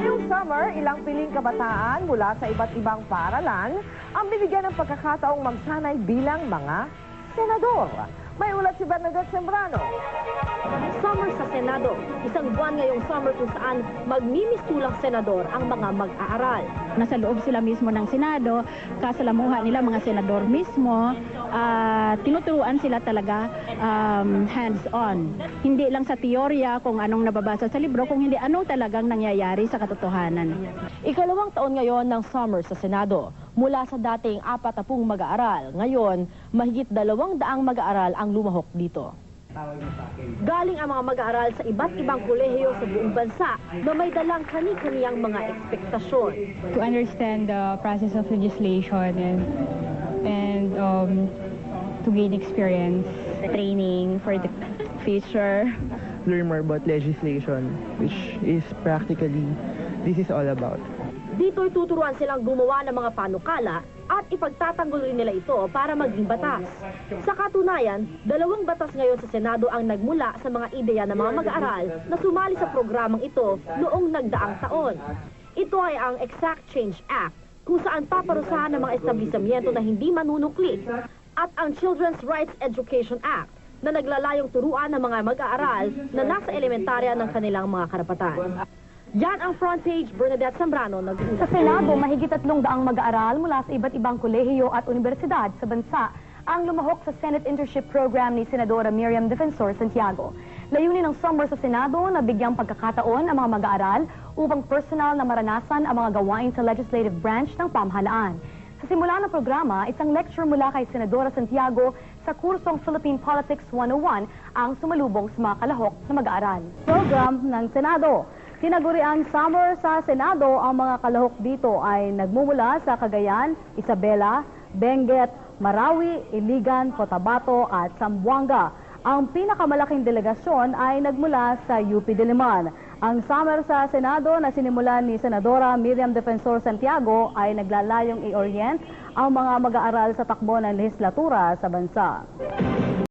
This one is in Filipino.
Ngayong summer, ilang piling kabataan mula sa iba't ibang paaralan ang binigyan ng pagkakataong magsanay bilang mga senador. May ulat si Bernadette Sembrano. Summer sa Senado. Isang buwan ngayong summer kung saan magmimistulang senador ang mga mag-aaral. nasa loob sila mismo ng Senado, kasalamuha nila mga senador mismo, ah, tinuturuan sila talaga um, hands-on. Hindi lang sa teorya kung anong nababasa sa libro, kung hindi anong talagang nangyayari sa katotohanan. Ikalawang taon ngayon ng summer sa Senado. Mula sa dating apat na pung mag-aaral, ngayon mahigit dalawang daang mag-aaral ang lumahok dito. Galing ang mga mag-aaral sa iba't ibang kolehiyo sa buong bansa na may dalang kani-kaniyang mga ekspektasyon. to understand the process of legislation and and um, to gain experience. Training for the future. learn more about legislation, which is practically this is all about. Dito'y tuturuan silang gumawa ng mga panukala at ipagtatanggol rin nila ito para maging batas. Sa katunayan, dalawang batas ngayon sa Senado ang nagmula sa mga ideya ng mga mag-aaral na sumali sa programang ito noong nagdaang taon. Ito ay ang Exact Change Act, kung saan paparusahan ng mga establishmento na hindi manunuklit, at ang Children's Rights Education Act, na naglalayong turuan ng mga mag-aaral na nasa elementarya ng kanilang mga karapatan. Yan ang front page, Bernadette Zambrano, Sa nag-uusap. Senado, mahigit tatlong daang mag-aaral mula sa iba't ibang kolehiyo at universidad sa bansa ang lumahok sa Senate Internship Program ni Senadora Miriam Defensor Santiago. Layunin ng summer sa Senado na bigyang pagkakataon ang mga mag-aaral upang personal na maranasan ang mga gawain sa legislative branch ng pamahalaan. Sa simula ng programa, isang lecture mula kay Senadora Santiago sa kursong Philippine Politics 101 ang sumalubong sa mga kalahok na mag-aaral. Program ng Senado. Tinaguriang summer sa Senado, ang mga kalahok dito ay nagmumula sa Cagayan, Isabela, Benguet, Marawi, Iligan, Cotabato at Zamboanga. Ang pinakamalaking delegasyon ay nagmula sa UP Diliman. Ang summer sa Senado na sinimulan ni Senadora Miriam Defensor Santiago ay naglalayong i-orient ang mga mag-aaral sa takbo ng legislatura sa bansa.